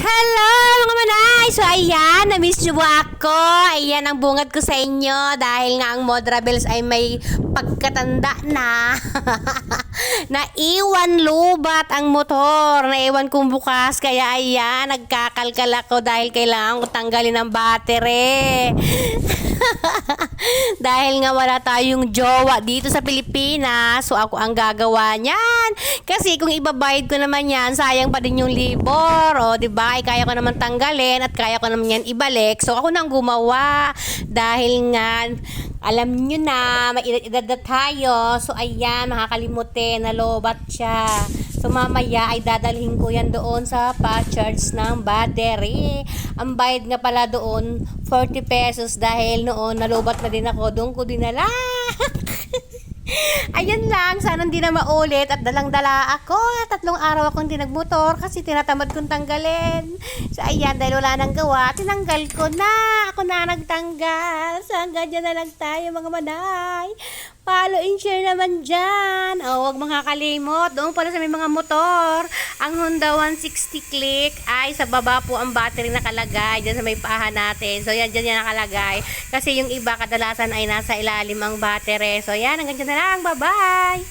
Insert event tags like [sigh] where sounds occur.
Hello mga manay! So ayan, na-miss nyo ako? Ayan ang bungad ko sa inyo dahil nga ang Modrabels ay may pagkatanda na. [laughs] Naiwan lubat ang motor. Naiwan kong bukas kaya ayan, nagkakalkal ako dahil kailangan ko tanggalin ang battery. [laughs] Dahil nga wala tayong jowa dito sa Pilipinas, so ako ang gagawa niyan. Kasi kung ibabayad ko naman yan, sayang pa din yung libor. O, di ba? Ay, kaya ko naman tanggalin at kaya ko naman yan ibalik. So, ako nang gumawa. Dahil nga, alam nyo na, may edad na tayo. So, ayan, makakalimutin, nalobat siya. So, mamaya ay dadalhin ko yan doon sa pa-charge ng battery. Ang bayad nga pala doon, 40 pesos dahil noon nalubat na din ako. Doon ko dinala. [laughs] [laughs] Ayan lang, sana hindi na maulit at dalang-dala ako. Tatlong araw akong hindi nagmotor kasi tinatamad kong tanggalin. So ayan, dahil wala nang gawa, tinanggal ko na. Ako na nagtanggal. So hanggang na lang tayo mga manay. Follow and share naman dyan. O, huwag makakalimot. Doon pala sa may mga motor. Ang Honda 160 Click ay sa baba po ang battery nakalagay. Dyan sa may paha natin. So, yan, dyan yan nakalagay. Kasi yung iba kadalasan ay nasa ilalim ang battery. So, yan, hanggang dyan na lang. Bye-bye!